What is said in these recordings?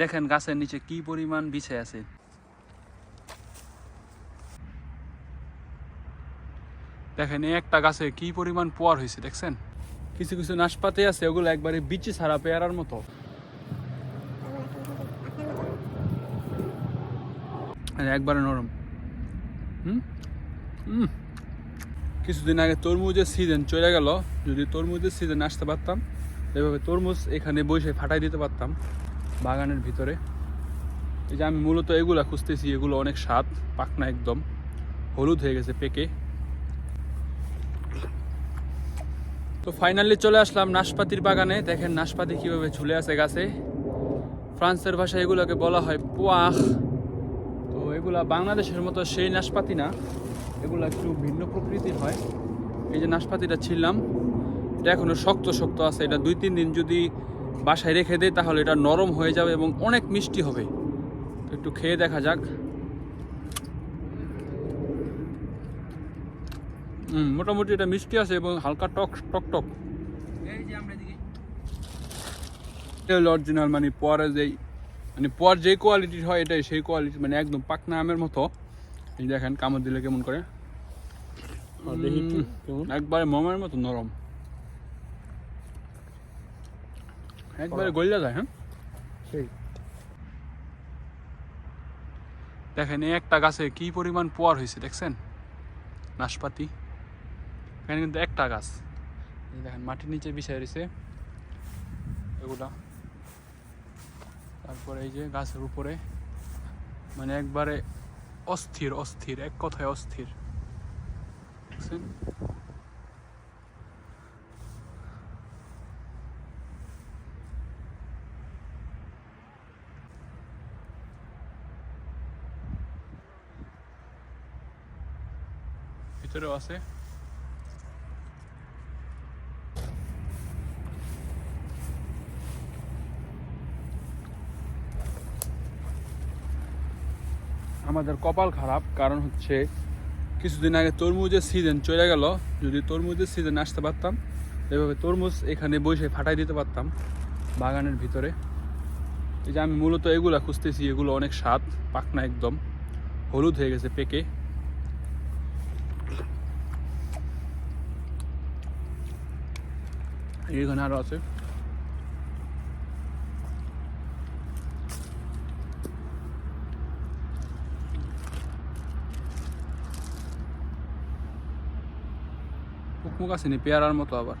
দেখেন গাছের নিচে কি পরিমাণ বিছে আছে। দেখেন একটা গাছে কি পরিমাণ পোয়ার হয়েছে, দেখছেন? কিছু কিছু নাশপাতি আছে, ওগুলো একবারে বিচি ছাড়া পেয়ারার মতো। একবারে নরম। হুম? কিছুদিন আগে তরমুজের সিজন চলে গেল। যদি তরমুজের সিজন আসতে পারতাম, এভাবে তরমুজ এখানে বসে ফাটাই দিতে পারতাম। বাগানের ভিতরে। এই যে আমি মূলত এগুলা খুঁজতেছি, এগুলো অনেক স্বাদ, পাকনা একদম। হলুদ হয়ে গেছে পেকে। তো ফাইনালি চলে আসলাম নাশপাতির বাগানে। দেখেন নাশপাতি কীভাবে ঝুলে আছে গাছে। ফ্রান্সের ভাষায় এগুলোকে বলা হয় পোয়াখ। তো এগুলা বাংলাদেশের মতো সেই নাশপাতি না। এগুলো একটু ভিন্ন প্রকৃতির হয়। এই যে নাশপাতিটা ছিললাম এটা এখনও শক্ত শক্ত আছে। এটা দুই, তিন দিন যদি বাসায় রেখে দেয় তাহলে এটা নরম হয়ে যাবে এবং অনেক মিষ্টি হবে। একটু খেয়ে দেখা যাক। হুম মোটামুটি এটা মিষ্টি আছে এবং হালকা টক টক টক। এটা হলো অরিজিনাল মানে পরে যেই মানে পর যে কোয়ালিটির হয় এটাই সেই কোয়ালিটি মানে একদম পাকনা আমের মতো। এই দেখেন কামড় দিলে কেমন করে? একবারে মোমের মতো নরম। একবারে গলিয়া যায় হ্যাঁ? সেই। দেখেন একটা গাছে কি পরিমাণ পোয়ার হয়েছে দেখছেন? নাশপাতি। এখানে কিন্তু একটা গাছ। দেখেন মাটির নিচে বিছাই রয়েছে। এগুলা। তারপরে এই যে গাছের উপরে মানে একবারে অস্থির অস্থির এক কথায় অস্থির। দেখছেন? ভিতরেও আছে। আমাদের কপাল খারাপ, কারণ হচ্ছে কিছুদিন আগে তরমুজের সিজন চলে গেল। যদি তরমুজের সিজন আসতে পারতাম, এভাবে তরমুজ এখানে বসে ফাটাই দিতে পারতাম বাগানের ভিতরে। এই যে আমি মূলত এগুলা খুঁজতেছি, এগুলো অনেক স্বাদ, পাকনা একদম। হলুদ হয়ে গেছে পেকে। এখানে আরও আছে মুখ আসেনি পেয়ারার মতো আবার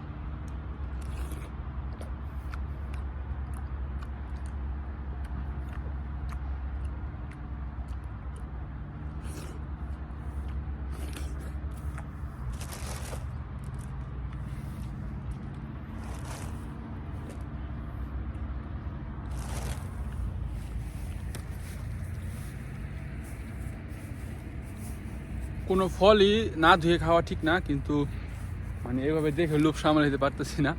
কোনো ফলই না ধুয়ে খাওয়া ঠিক না, কিন্তু মানে এভাবে দেখে লোভ সামলে দিতে পারতেছি না।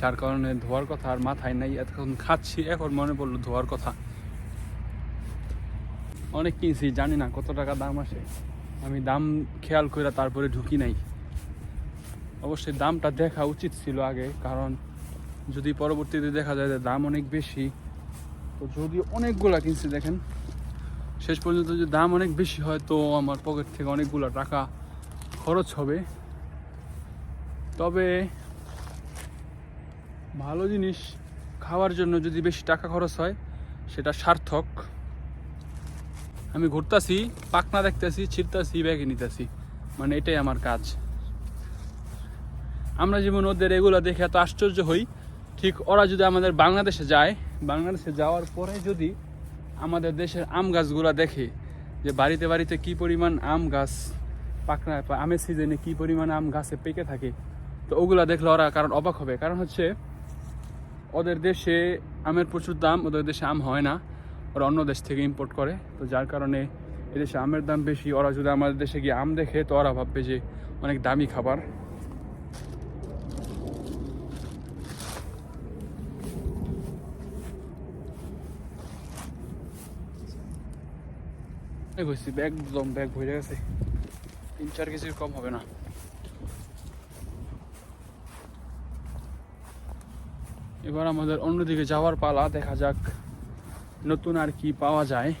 যার কারণে ধোয়ার কথা আর মাথায় নাই, এতক্ষণ খাচ্ছি, এখন মনে পড়ল ধোয়ার কথা। অনেক কিনছি, জানি না কত টাকা দাম আসে। আমি দাম খেয়াল করে তারপরে ঢুকি নাই। অবশ্যই দামটা দেখা উচিত ছিল আগে, কারণ যদি পরবর্তীতে দেখা যায় যে দাম অনেক বেশি, তো যদি অনেকগুলা কিনছি দেখেন শেষ পর্যন্ত যদি দাম অনেক বেশি হয়, তো আমার পকেট থেকে অনেকগুলো টাকা খরচ হবে। তবে ভালো জিনিস, খাওয়ার জন্য যদি বেশি টাকা খরচ হয়, সেটা সার্থক। আমি ঘুরতাছি পাকনা দেখতেছি ছিটতাছি ব্যাগে নিতেছি। মানে এটাই আমার কাজ। আমরা যেমন ওদের এগুলো দেখে এত আশ্চর্য হই, ঠিক ওরা যদি আমাদের বাংলাদেশে যায়, বাংলাদেশে যাওয়ার পরে যদি আমাদের দেশের আম গাছগুলো দেখে যে বাড়িতে বাড়িতে কি পরিমাণ আম গাছ পাকনা, আমের সিজনে কি পরিমাণ আম গাছে পেকে থাকে, তো ওগুলা দেখলে ওরা কারণ অবাক হবে। কারণ হচ্ছে, ওদের দেশে আমের প্রচুর দাম, ওদের দেশে আম হয় না। ওরা অন্য দেশ থেকে ইম্পোর্ট করে, তো যার কারণে এদেশে আমের দাম বেশি। ওরা যদি আমাদের দেশে গিয়ে আম দেখে, তো ওরা ভাববে যে অনেক দামি খাবার। হয়েছি ব্যাগ দম ব্যাগ ভরে গেছে তিন চার কেজির কম হবে না। এবার আমাদের অন্যদিকে যাওয়ার পালা, দেখা যাক নতুন আর কি পাওয়া যায়।